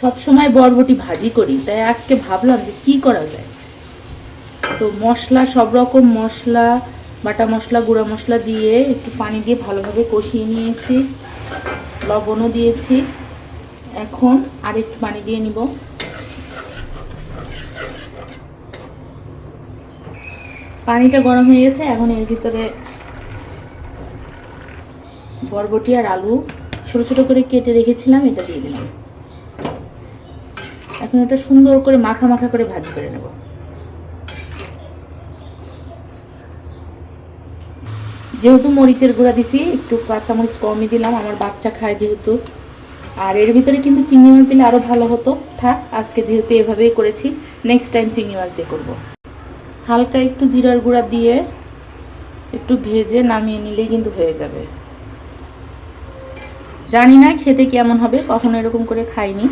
সব সময় বরবটি ভাজি করি। তাই আজকে ভাবলাম যে কি করা যায়? তো মশলা, সব রকম মশলা, বাটা মশলা, গুঁড়া মশলা দিয়ে একটু পানি দিয়ে ভালোভাবে কষিয়ে নিয়েছি। লবণও দিয়েছি। এখন আর একটু পানি দিয়ে নিব। পানিটা গরম হয়ে গেছে, এখন এর ভিতরে বরবটি আর আলু ছোট ছোট করে কেটে রেখেছিলাম, এটা দিয়ে দিলাম। এখন এটা সুন্দর করে মাখা মাখা করে ভাজি করে নেব। যেহেতু মরিচের গুঁড়া দিছি, একটু কাঁচামরিচ কমই দিলাম, আমার বাচ্চা খায় যেহেতু। আর এর ভিতরে কিন্তু চিংড়ি মাছ দিলে আরও ভালো হতো। থাক, আজকে যেহেতু এভাবেই করেছি নেক্সট টাইম চিংড়ি মাছ দিয়ে করব। হালকা একটু জিরার গুঁড়া দিয়ে একটু ভেজে নামিয়ে নিলেই কিন্তু হয়ে যাবে। জানি না খেতে কেমন হবে, কখনো এরকম করে খাইনি।